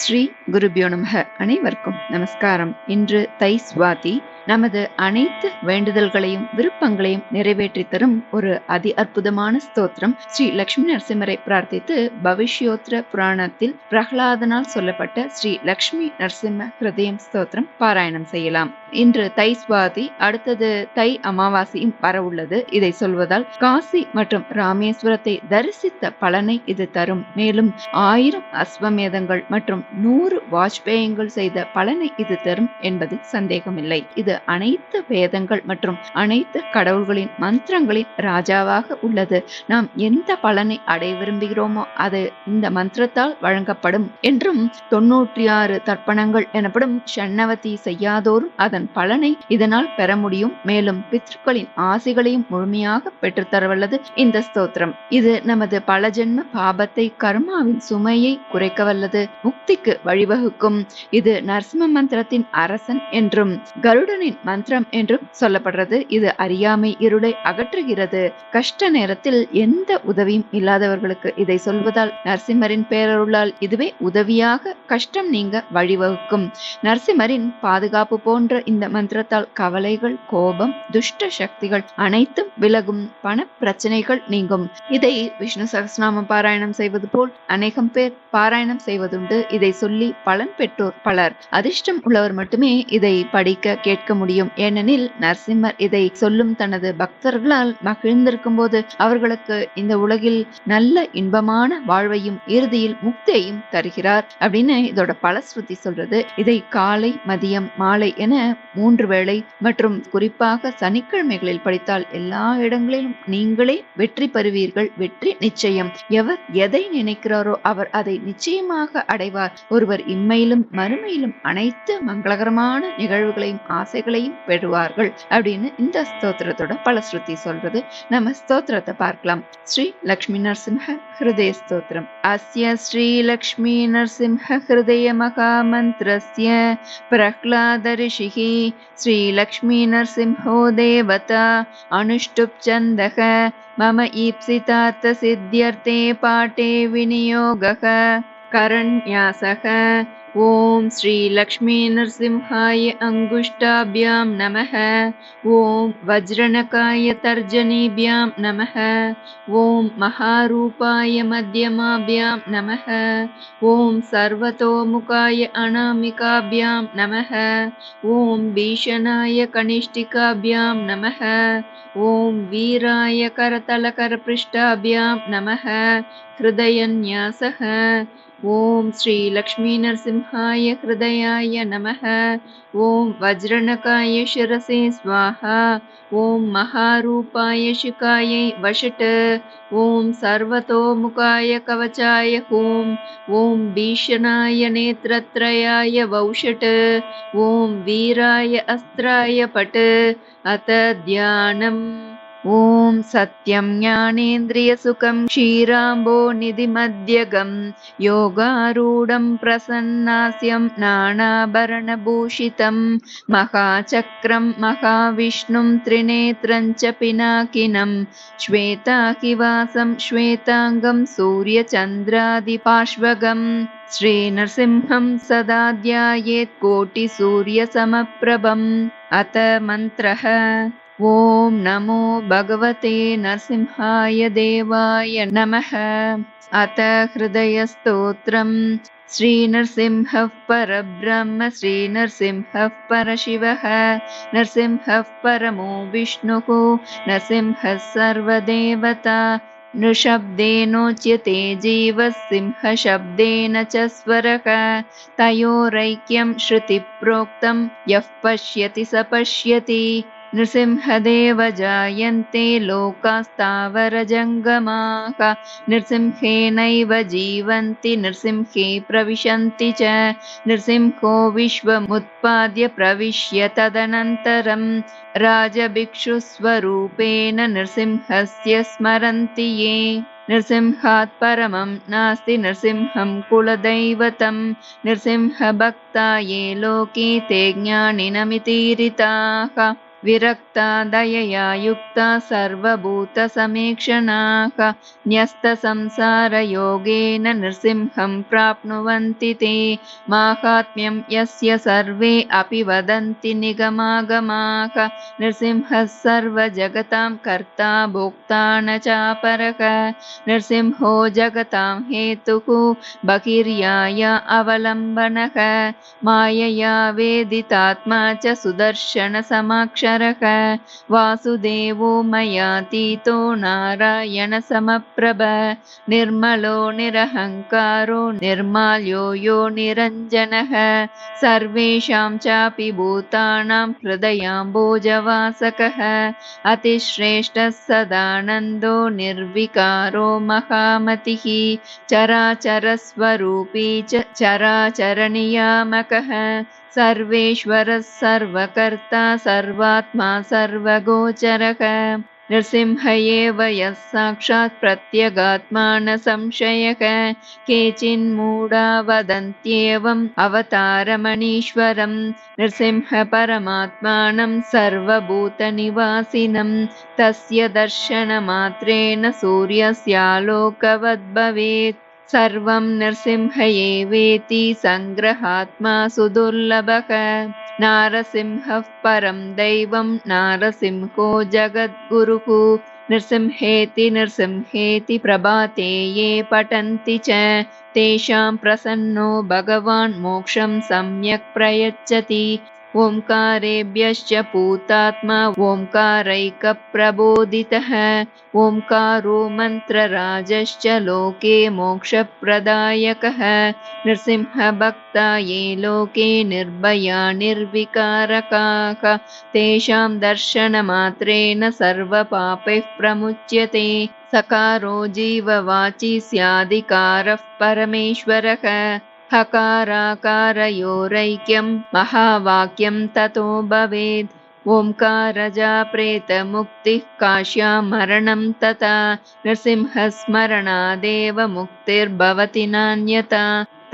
ஸ்ரீ குருபியோ நமக அனைவருக்கும் நமஸ்காரம். இன்று தை சுவாதி நமது அனைத்து வேண்டுதல்களையும் விருப்பங்களையும் நிறைவேற்றி தரும் ஒரு அதி அற்புதமான ஸ்தோத்திரம். ஸ்ரீ லக்ஷ்மி நரசிம்மரை பிரார்த்தித்து பவிஷ்யோத்திர புராணத்தில் பிரகலாதனால் சொல்லப்பட்ட ஸ்ரீ லக்ஷ்மி நரசிம்ம ஹிருதயம் ஸ்தோத்திரம் பாராயணம் செய்யலாம். இன்று தை சுவாதி அடுத்தது தை அமாவாசையும் வரவுள்ளது இதை சொல்வதால் காசி மற்றும் ராமேஸ்வரத்தை தரிசித்த பலனை இது தரும். மேலும் ஆயிரம் அஸ்வமேதங்கள் மற்றும் நூறு வாஜ்பேயங்கள் செய்த பலனை இது தரும் என்பதில் சந்தேகமில்லை. இது அனைத்து வேதங்கள் மற்றும் அனைத்து கடவுள்களின் மந்திரங்களின் ராஜாவாக உள்ளது. நாம் எந்த பலனை அடைய விரும்புகிறோமோ அது இந்த மந்திரத்தால் வழங்கப்படும் என்றும் தொன்னூற்றி ஆறு தர்ப்பணங்கள் எனப்படும் ஷண்ணவதி செய்யாதோரும் அதன் பலனை இதனால் பெற முடியும். மேலும் பித்ருக்களின் ஆசைகளையும் முழுமையாக பெற்றுத்தரவல்லது இந்த ஸ்தோத்திரம். இது நமது பல ஜென்ம பாபத்தை கர்மாவின் சுமையை குறைக்க வல்லது முக்திக்கு வழிவகுக்கும். இது நரசிம்ம மந்திரத்தின் அரசன் என்றும் கருடனை கருடனின் மந்திரம் என்றும் சொல்லப்படுறது. இது அறியாமை இருளை அகற்றுகிறது. கஷ்ட நேரத்தில் எந்த உதவியும் இல்லாதவர்களுக்கு இதை சொல்வதால் நரசிம்மரின் பேரருளால் இதுவே உதவியாக கஷ்டம் நீங்க வழிவகுக்கும். நரசிம்மரின் பாதுகாப்பு போன்ற இந்த மந்திரத்தால் கவலைகள் கோபம் துஷ்ட சக்திகள் அனைத்தும் விலகும். பண பிரச்சனைகள் நீங்கும். இதை விஷ்ணு சகஸ்நாமம் பாராயணம் செய்வது போல் அநேகம் பேர் பாராயணம் செய்வதுண்டு. இதை சொல்லி பலன் பெற்றோர் பலர். அதிர்ஷ்டம் உள்ளவர் மட்டுமே இதை படிக்க கேட்க முடியும். ஏனெனில் நரசிம்மர் இதை சொல்லும் தனது பக்தர்களால் மகிழ்ந்திருக்கும் போது அவர்களுக்கு இந்த உலகில் நல்ல இன்பமான வாழ்வையும் இறுதியில் முக்தியையும் தருகிறார் அப்படின்னு இதோட பலஸ்ருதி சொல்றது. இதை காலை மதியம் மாலை என மூன்று வேளை மற்றும் குறிப்பாக சனிக்கிழமைகளில் படித்தால் எல்லா இடங்களிலும் நீங்களே வெற்றி பெறுவீர்கள். வெற்றி நிச்சயம். எவர் எதை நினைக்கிறாரோ அவர் அதை நிச்சயமாக அடைவார் ஒருவர் இம்மையிலும் மறுமையிலும் அனைத்து மங்களகரமான நிகழ்வுகளையும் ஆசைகளையும் பெறுவார்கள் அப்படின்னு இந்த ஸ்தோத்திரத்தோட பலஸ்ருதி சொல்றது நம்ம ஸ்தோத்திரத்தை பார்க்கலாம் ஸ்ரீ லக்ஷ்மி நரசிம்ஹ ஹிருதய ஸ்தோத்திரம் அஸ்ய ஸ்ரீ லக்ஷ்மி நரசிம்ஹ ஹிருதய மகாமந்திரஸ்ய பிரஹ்லாத ரிஷிः ஸ்ரீ லக்ஷ்மி நரசிம்ஹோ தேவதா அனுஷ்டுப் சந்தக मम ईप्सितार्थसिद्ध्यर्थे पाठे विनियोगः करन्यासः ॐ श्रीलक्ष्मीनरसिंहाय अङ्गुष्ठाभ्यां नमः। ॐ वज्रणकाय तर्जनीभ्यां नमः। ॐ महारूपाय मध्यमाभ्यां नमः। ॐ सर्वतोमुखाय अनामिकाभ्यां नमः। ॐ भीषणाय कनिष्ठिकाभ्यां नमः। ॐ वीराय करतलकरपृष्ठाभ्यां नमः। हृदयन्यासः ॐ श्रीलक्ष्मीनरसिंहाय हृदयाय नमः। ॐ वज्रणकाय शिरसे स्वाहा। ॐ महारूपाय शिकायै वषट्। ॐ सर्वतोमुखाय कवचाय ॐ भीषणाय नेत्रत्रयाय वौषट्। ॐ वीराय अस्त्राय पट्। अथ ध्यानम् ॐ सत्यं ज्ञानेन्द्रियसुखं क्षीराम्बो निधिमध्यगं योगारूढं प्रसन्नास्यं नानाभरणभूषितं महाचक्रं महाविष्णुं त्रिनेत्रं च पिनाकिनं श्वेताकिवासं श्वेताङ्गं सूर्यचन्द्रादिपार्श्वगम् श्रीनरसिंहं सदा ध्यायेत् कोटिसूर्यसमप्रभम् अथ मन्त्रः ॐ नमो भगवते नरसिंहाय देवाय नमः। अथ हृदयस्तोत्रम्। श्रीनरसिंहः परब्रह्म श्रीनरसिंहः परशिवः नरसिंहः परमो विष्णुः नरसिंहः सर्वदेवता। नृशब्देनोच्यते जीवः सिंहशब्देन च स्वरः। तयोरैक्यं श्रुतिप्रोक्तं यः पश्यति स पश्यति नृसिंहदेव जायन्ते लोकास्तावरजङ्गमाः नृसिंहेनैव जीवन्ति नृसिंहे प्रविशन्ति च। नृसिंहो विश्वमुत्पाद्य प्रविश्य तदनन्तरं राजभिक्षुस्वरूपेण नृसिंहस्य स्मरन्ति ये। नृसिंहात् परमं नास्ति नृसिंहं कुलदैवतं नृसिंहभक्ता ये लोके ते ज्ञानिनमितीरिताः विरक्ता दयया युक्ता सर्वभूतसमीक्षणाः न्यस्तसंसारयोगेन नृसिंहं प्राप्नुवन्ति ते। माहात्म्यं यस्य सर्वे अपि वदन्ति निगमागमाः नृसिंहः सर्वजगतां कर्ता भोक्ता न चापरः। नृसिंहो जगतां हेतुः बहिर्याय अवलम्बनः। मायया वेदितात्मा च सुदर्शनसमाक्ष वासुदेवो मयातीतो नारायणसमप्रभ निर्मलो निरहङ्कारो निर्माल्यो यो निरञ्जनः। सर्वेषां चापि भूतानां हृदयाम्बोजवासकः। अतिश्रेष्ठः सदानन्दो निर्विकारो महामतिः। चराचरस्वरूपी च चराचरनियामकः सर्वेश्वरः सर्वकर्ता सर्वात्मा सर्वगोचरः। नृसिंह एव यः साक्षात् प्रत्यगात्मा न संशयः। केचिन्मूढा वदन्त्येवम् अवतारमणीश्वरम्। नृसिंह परमात्मानं सर्वभूतनिवासिनं तस्य दर्शनमात्रेण सूर्यस्यालोकवद्भवेत् सर्वं नृसिंह एवेति सङ्ग्रहात्मा सुदुर्लभः। नारसिंहः परं दैवं नारसिंहो जगद्गुरुः। नृसिंहेति नृसिंहेति प्रभाते ये पठन्ति च तेषां प्रसन्नो भगवान् मोक्षं सम्यक् प्रयच्छति ओङ्कारेभ्यश्च पूतात्मा ओङ्कारैकप्रबोधितः ओङ्कारो मन्त्रराजश्च लोके मोक्षप्रदायकः। नृसिंहभक्ता ये लोके निर्भया निर्विकारकाः। तेषां दर्शनमात्रेण सर्वपापैः प्रमुच्यते। सकारो जीववाची स्यादिकारः परमेश्वरः हकाराकारयोरैक्यं महावाक्यं ततो भवेत् ओङ्कारजा प्रेतमुक्तिः काश्या मरणं तथा नृसिंहस्मरणादेव मुक्तिर्भवति नान्यता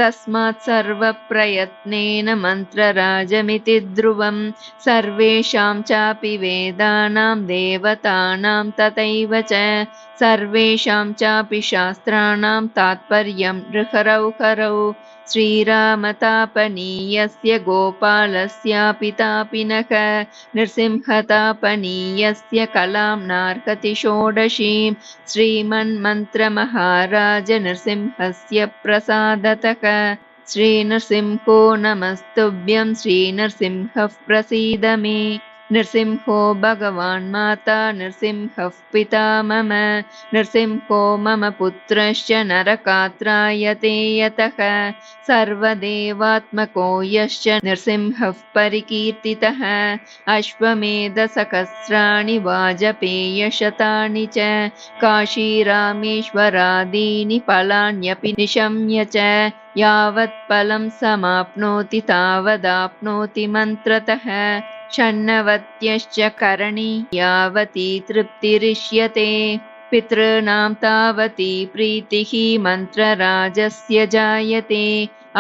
तस्मात् सर्वप्रयत्नेन मन्त्रराजमिति ध्रुवं। सर्वेषां चापि वेदानां देवतानां तथैव च सर्वेषां चापि शास्त्राणां तात्पर्यं ऋहरौ श्रीरामतापनीयस्य गोपालस्यापि तापिनः नृसिंहतापनीयस्य कलां नार्हति षोडशीं श्रीमन्मन्त्रमहाराज नृसिंहस्य प्रसादतः श्रीनृसिंहो नमस्तुभ्यं श्रीनृसिंहः प्रसीद मे नृसिंहो भगवान् माता नृसिंहः पिता मम। नृसिंहो मम पुत्रश्च नरकात्रायते यतः। सर्वदेवात्मको यश्च नृसिंहः परिकीर्तितः। अश्वमेधसहस्राणि वाजपेयशतानि च। काशीरामेश्वरादीनि फलान्यपि निशम्य च। यावत्फलं समाप्नोति तावदाप्नोति मन्त्रतः षण्णवत्यश्च करणी यावती तृप्तिरिष्यते। पितॄणां तावती प्रीतिः मन्त्रराजस्य जायते।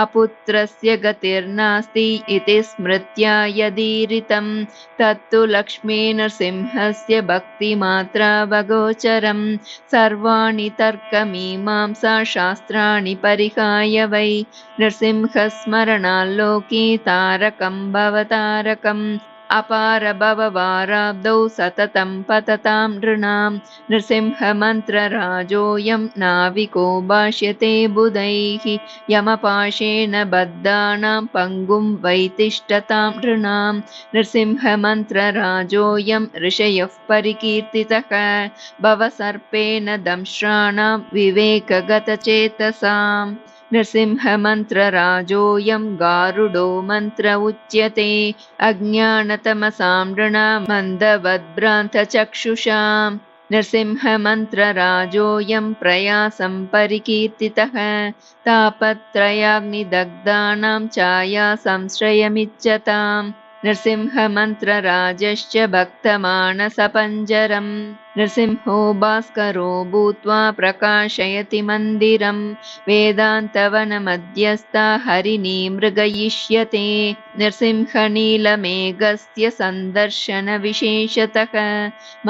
अपुत्रस्य गतिर्नास्ति इति स्मृत्या यदीरितं। तत्तु लक्ष्मीनृसिंहस्य भक्तिमात्रावगोचरं सर्वाणि तर्कमीमांसा शास्त्राणि परिहाय वै। नृसिंहस्मरणाल्लोकी तारकं भवतारकम् अपारभववाराब्दौ सततं पततां नृणां नृसिंहमन्त्रराजोऽयं नाविको भाष्यते बुधैः यमपाशेन बद्धानां पङ्गुं वैतिष्ठतां नृणां नृसिंहमन्त्रराजोऽयं ऋषयः परिकीर्तितः भवसर्पेण दंश्राणां विवेकगतचेतसाम् नृसिंहमन्त्रराजोऽयं गारुडो मन्त्र उच्यते। अज्ञानतमसां मन्दवद्भ्रान्तचक्षुषाम् नृसिंहमन्त्रराजोऽयं प्रयासं परिकीर्तितः। तापत्रयाग्निदग्धानां छाया संश्रयमिच्छताम् नृसिंहमन्त्रराजश्च भक्तमानसपञ्जरम् नृसिंहो भास्करो भूत्वा प्रकाशयति मन्दिरं। वेदान्तवनमध्यस्था हरिणी मृगयिष्यते। नृसिंहनीलमेघस्य सन्दर्शनविशेषतः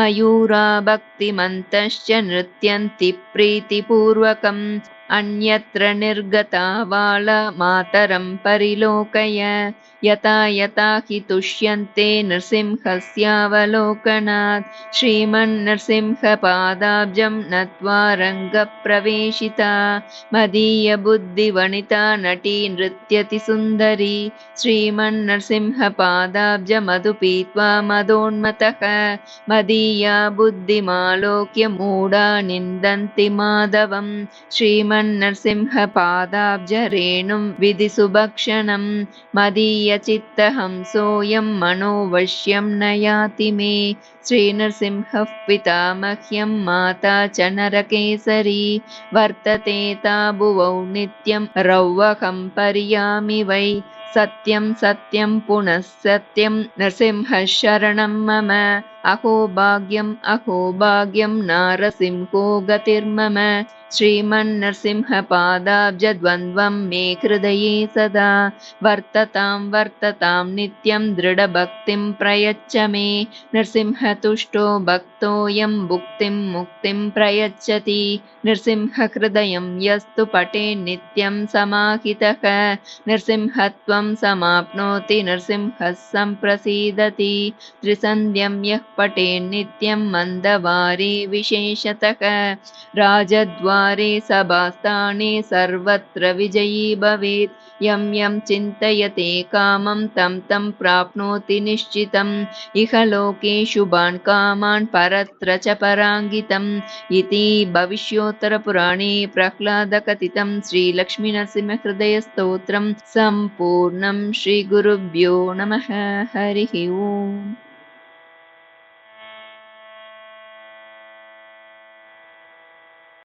मयूरा भक्तिमन्तश्च नृत्यन्ति प्रीतिपूर्वकम्। अन्यत्र निर्गता बाल मातरं परिलोकय यथा यथा हि तुष्यन्ते नृसिंहस्यावलोकनात्। श्रीमन्नृसिंहपादाब्जं नत्वा रङ्गप्रवेशिता। मदीयबुद्धिवनिता नटी नृत्यति सुन्दरी श्रीमन्नृसिंहपादाब्जमधुपीत्वा मदोन्मतः। मदीया बुद्धिमालोक्य मूढा निन्दन्ति माधवं श्रीमन्नृसिंहपादाब्जरेणुं विधिसुभक्षणं मदीय चित्तहंसोऽयं मनोवश्यं न याति मे। श्रीनृसिंहः पिता मह्यं माता च नरकेसरी। वर्तते ताभुवौ नित्यं रौवहं पर्यामि वै। सत्यं सत्यं पुनः सत्यं नृसिंहः शरणं मम अहो भाग्यम् अहो भाग्यं नारसिंहो गतिर्मम। श्रीमन्नृसिंहपादाब्जद्वन्द्वं मे हृदये सदा। वर्ततां वर्ततां नित्यं दृढभक्तिं प्रयच्छ मे। नृसिंहतुष्टो भक्तोऽयं भुक्तिं मुक्तिं प्रयच्छति। नृसिंहहृदयं यस्तु पटे नित्यं समाहितः। नृसिंहत्वं समाप्नोति नृसिंहः सम्प्रसीदति। त्रिसन्ध्यं यः पटे नित्यं मन्दवारे विशेषतः। राजद्वा सभास्थाने सर्वत्र विजयी भवेत्। यं यं चिन्तयते कामं तं तं प्राप्नोति निश्चितम्। इह लोके शुभान् कामान् परत्र च पराङ्गितम्। इति भविष्योत्तरपुराणे प्रह्लादकथितं श्रीलक्ष्मीनरसिंहहृदयस्तोत्रं। सम्पूर्णं श्रीगुरुभ्यो नमः। हरिः ओम्